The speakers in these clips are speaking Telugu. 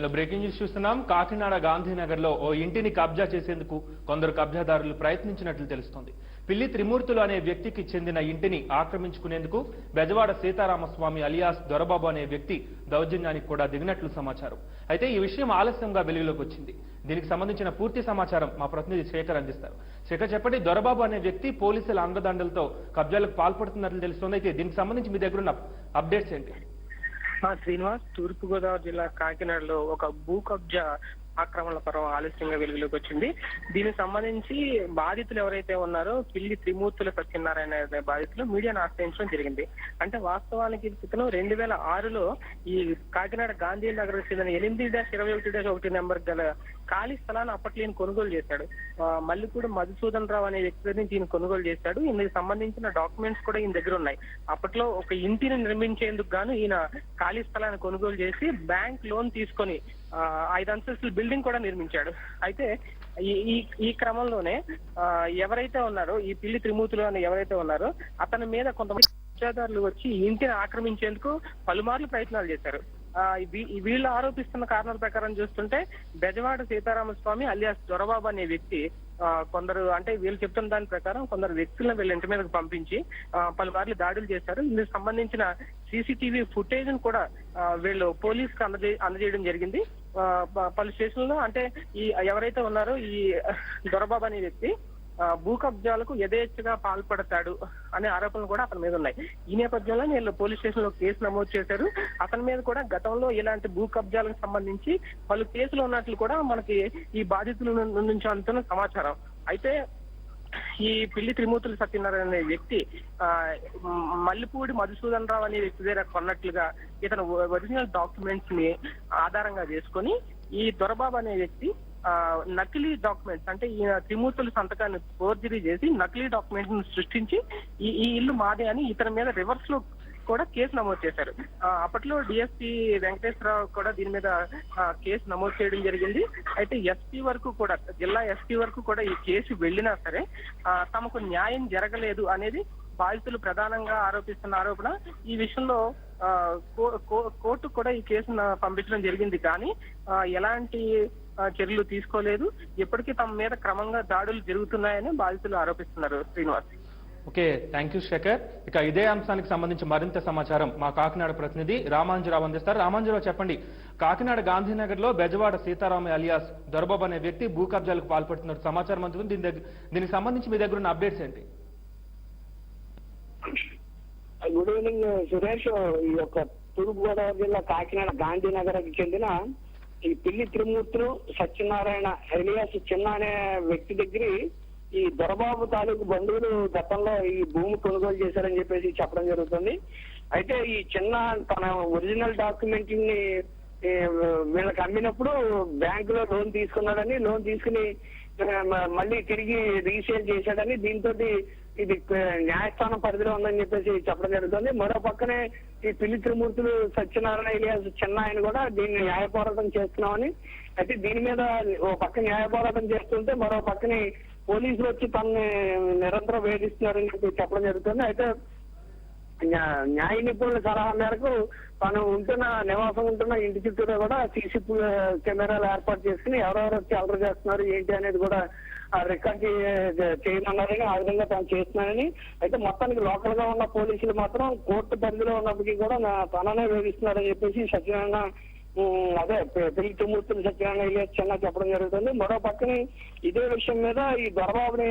వీటిలో బ్రేకింగ్ న్యూస్ చూస్తున్నాం. కాకినాడ గాంధీనగర్లో ఓ ఇంటిని కబ్జా చేసేందుకు కొందరు కబ్జాదారులు ప్రయత్నించినట్లు తెలుస్తోంది. పిల్లి త్రిమూర్తులు అనే వ్యక్తికి చెందిన ఇంటిని ఆక్రమించుకునేందుకు బెజవాడ సీతారామస్వామి అలియాస్ దొరబాబు అనే వ్యక్తి దౌర్జన్యానికి కూడా దిగినట్లు సమాచారం. అయితే ఈ విషయం ఆలస్యంగా వెలుగులోకి వచ్చింది. దీనికి సంబంధించిన పూర్తి సమాచారం మా ప్రతినిధి శేఖర్ అందిస్తారు. శేఖర్ చెప్పండి దొరబాబు అనే వ్యక్తి పోలీసుల అండదండలతో కబ్జాలకు పాల్పడుతున్నట్లు తెలుస్తోంది. అయితే దీనికి సంబంధించి మీ దగ్గర ఉన్న అప్డేట్స్ ఏంటి? శ్రీనివాస్ తూర్పు గోదావరి జిల్లా కాకినాడలో ఒక భూ కబ్జా ఆక్రమణల పర్వం ఆలస్యంగా వెలుగులోకి వచ్చింది. దీనికి సంబంధించి బాధితులు ఎవరైతే ఉన్నారో పిల్లి త్రిమూర్తుల సత్యనారాయణ అనే బాధితులు మీడియాను ఆశ్రయించడం జరిగింది. అంటే వాస్తవానికి ఇతను రెండు వేల ఆరులో ఈ కాకినాడ గాంధీ నగర్ చెందిన ఎనిమిది డాష్ ఇరవై ఒకటి డాష్ ఒకటి నెంబర్ గల ఖాళీ స్థలాన్ని అప్పట్లో కొనుగోలు చేశాడు. మల్లికూడు మల్లిపూడి మధుసూదన్ రావు అనే వ్యక్తి దగ్గర నుంచి ఈయన కొనుగోలు చేశాడు. ఇందుకు సంబంధించిన డాక్యుమెంట్స్ కూడా ఈయన దగ్గర ఉన్నాయి. అప్పట్లో ఒక ఇంటిని నిర్మించేందుకు గాను ఈయన ఖాళీ స్థలాన్ని కొనుగోలు చేసి బ్యాంక్ లోన్ తీసుకొని ఐదు అంతస్తుల బిల్డింగ్ కూడా నిర్మించాడు. అయితే ఈ ఈ క్రమంలోనే ఎవరైతే ఉన్నారో ఈ పిల్లి త్రిమూర్తులు అని ఎవరైతే ఉన్నారో అతని మీద కొంతమంది కబ్జాదారులు వచ్చి ఇంటిని ఆక్రమించేందుకు పలుమార్లు ప్రయత్నాలు చేశారు. వీళ్ళు ఆరోపిస్తున్న కారణాల ప్రకారం చూస్తుంటే బెజవాడ సీతారామస్వామి అలియాస్ దొరబాబు అనే వ్యక్తి ఆ, కొందరు అంటే వీళ్ళు చెప్తున్న దాని ప్రకారం కొందరు వ్యక్తులను వీళ్ళ ఇంటి మీదకి పంపించి పలుమార్లు దాడులు చేశారు. ఇందుకు సంబంధించిన సీసీటీవీ ఫుటేజ్ కూడా వీళ్ళు పోలీస్ అందజే అందజేయడం జరిగింది. పలు స్టేషన్లో అంటే ఈ ఎవరైతే ఉన్నారో ఈ దొరబాబు అనే వ్యక్తి ఆ, భూ కబ్జాలకు యథేచ్ఛగా పాల్పడతాడు అనే ఆరోపణలు కూడా అతని మీద ఉన్నాయి. ఈ నేపథ్యంలో నేను పోలీస్ స్టేషన్లో కేసు నమోదు చేశారు. అతని మీద కూడా గతంలో ఇలాంటి భూ కబ్జాలకు సంబంధించి పలు కేసులు ఉన్నట్లు కూడా మనకి ఈ బాధితుల నుంచి అందుతున్న సమాచారం. అయితే ఈ పిల్లి త్రిమూర్తులు సత్యనారాయణ అనే వ్యక్తి ఆ మల్లిపూడి మధుసూదన్ రావు అనే వ్యక్తి దగ్గర కొన్నట్లుగా ఇతను ఒరిజినల్ డాక్యుమెంట్స్ని ఆధారంగా చేసుకొని ఈ దొరబాబు అనే వ్యక్తి ఆ నకిలీ డాక్యుమెంట్స్ అంటే ఈ త్రిమూర్తుల సంతకాన్ని ఫోర్జరీ చేసి నకిలీ డాక్యుమెంట్స్ని సృష్టించి ఈ ఈ ఇల్లు మాదే అని ఇతని మీద రివర్స్లో కూడా కేసు నమోదు చేశారు. అప్పట్లో డిఎస్పీ వెంకటేశ్వరరావు కూడా దీని మీద కేసు నమోదు చేయడం జరిగింది. అయితే ఎస్పీ వరకు కూడా జిల్లా ఎస్పీ వరకు కూడా ఈ కేసు వెళ్ళినా సరే ఆ, తమకు న్యాయం జరగలేదు అనేది బాధితులు ప్రధానంగా ఆరోపిస్తున్న ఆరోపణ. ఈ విషయంలో కోర్టు కూడా ఈ కేసును పంపించడం జరిగింది. కానీ ఎలాంటి చర్యలు తీసుకోలేదు. ఇప్పటికీ తమ మీద క్రమంగా దాడులు జరుగుతున్నాయని బాధితులు ఆరోపిస్తున్నారు Srinivas. Okay thank you Sekhar. ఇక ఇదే అంశానికి సంబంధించి మరింత సమాచారం మా కాకినాడ ప్రతినిధి రామాంజరావు అందిస్తారు. రామాంజరావు చెప్పండి. కాకినాడ గాంధీనగర్లో బెజవాడ సీతారామ అలియాస్ దొరబాబు అనే వ్యక్తి భూ కబ్జాలకు పాల్పడుతున్నట్టు సమాచారం అందుకుని దీని దగ్గర దీనికి సంబంధించి మీ దగ్గర ఉన్న అప్డేట్స్ ఏంటి? Good evening Suresh. ఈ యొక్క తూర్పు గోదావరి జిల్లా కాకినాడ గాంధీనగర్కి చెందిన ఈ పిల్లి త్రిమూర్తులు సత్యనారాయణ ఎలియాస్ చిన్న అనే వ్యక్తి దగ్గర ఈ దొరబాబు తాలూకు బంధువులు గతంలో ఈ భూమి కొనుగోలు చేశారని చెప్పేసి చెప్పడం జరుగుతుంది. అయితే ఈ చిన్న తన ఒరిజినల్ డాక్యుమెంట్ని వీళ్ళకి అమ్మినప్పుడు బ్యాంకులో లోన్ తీసుకున్నాడని లోన్ తీసుకుని మళ్ళీ తిరిగి రీసేల్ చేశాడని దీంతో ఇది న్యాయస్థానం పరిధిలో ఉందని చెప్పేసి చెప్పడం జరుగుతుంది. మరో పక్కనే ఈ పిల్లి త్రిమూర్తులు సత్యనారాయణ ఇలియాస్ చిన్న ఆయన కూడా దీన్ని న్యాయ పోరాటం చేస్తున్నామని. అయితే దీని మీద ఓ పక్క న్యాయ పోరాటం చేస్తుంటే మరో పక్కనే పోలీసులు వచ్చి తనని నిరంతరం వేధిస్తున్నారని చెప్పి చెప్పడం జరుగుతుంది. అయితే న్యాయ నిపుణుల సలహా మేరకు తను ఉంటున్న నివాసం ఉంటున్న ఇంటి చుట్టూరా కూడా సీసీ కెమెరాలు ఏర్పాటు చేసుకుని ఎవరెవరు వచ్చి అలర్ చేస్తున్నారు ఏంటి అనేది కూడా ఆ రికార్డ్ చే- చేయమన్నారని ఆ విధంగా తాను చేస్తున్నానని అయితే మొత్తానికి లోకల్గా ఉన్న పోలీసులు మాత్రం కోర్టు పరిధిలో ఉన్నప్పటికీ కూడా నా- తననే వేధిస్తున్నారని చెప్పేసి సత్యనారాయణ అదే పెళ్ళి తుమ్మూర్తులు సత్యనారాయణ ఇలియాస్ చిన్న చెప్పడం జరుగుతుంది. మరో పక్కనే ఇదే విషయం మీద ఈ దొరబాబుని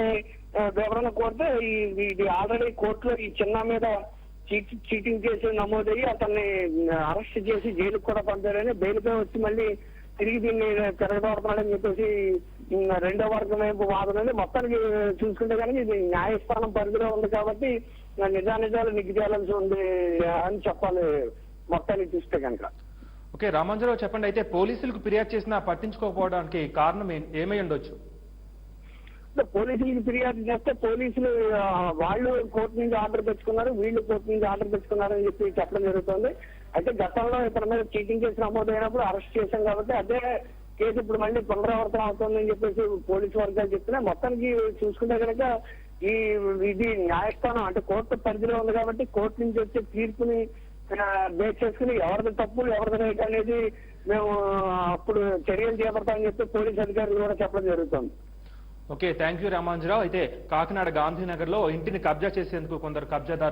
వివరణ కోరితే ఈ ఇది ఆల్రెడీ కోర్టులో ఈ చిన్న మీద చీటి చీటింగ్ కేసు నమోదయ్యి అతన్ని అరెస్ట్ చేసి జైలుకు కూడా పంపారని బెయిల్పై వచ్చి మళ్ళీ తిరిగి దీన్ని తిరగబడుతున్నాడని చెప్పేసి రెండో వర్గం వైపు వాదనని మొత్తానికి చూసుకుంటే కనుక ఇది న్యాయస్థానం పరిధిలో ఉంది కాబట్టి నిజానిజాలు నిగ్గు చేయాల్సి ఉంది అని చెప్పాలి మొత్తానికి చూస్తే కనుక. ఓకే రామాంజరావు చెప్పండి అయితే పోలీసులకు ఫిర్యాదు చేసినా పట్టించుకోకపోవడానికి కారణం ఏమై ఉండొచ్చు? పోలీసులకి ఫిర్యాదు చేస్తే పోలీసులు వాళ్ళు కోర్టు నుంచి ఆర్డర్ తెచ్చుకున్నారు వీళ్ళు కోర్టు నుంచి ఆర్డర్ తెచ్చుకున్నారు అని చెప్పి చెప్పడం జరుగుతుంది. అయితే గతంలో ఇతని మీద చీటింగ్ కేసు నమోదైనప్పుడు అరెస్ట్ చేశాం కాబట్టి అదే కేసు ఇప్పుడు మళ్ళీ పునరావృతం అవుతుందని చెప్పేసి పోలీసు వర్గాలు చెప్తున్నాయి. మొత్తానికి చూసుకుంటే కనుక ఈ ఇది న్యాయస్థానం అంటే కోర్టు పరిధిలో ఉంది కాబట్టి కోర్టు నుంచి వచ్చే తీర్పుని బేస్ చేసుకుని ఎవరిది తప్పు ఎవరిది రైట్ అనేది మేము అప్పుడు చర్యలు చేపడతామని చెప్పి పోలీస్ అధికారులు కూడా చెప్పడం జరుగుతుంది. ఓకే థ్యాంక్ యూ రామాంజరావు అయితే కాకినాడ గాంధీనగర్లో ఇంటిని కబ్జా చేసేందుకు కొందరు కబ్జాదారులు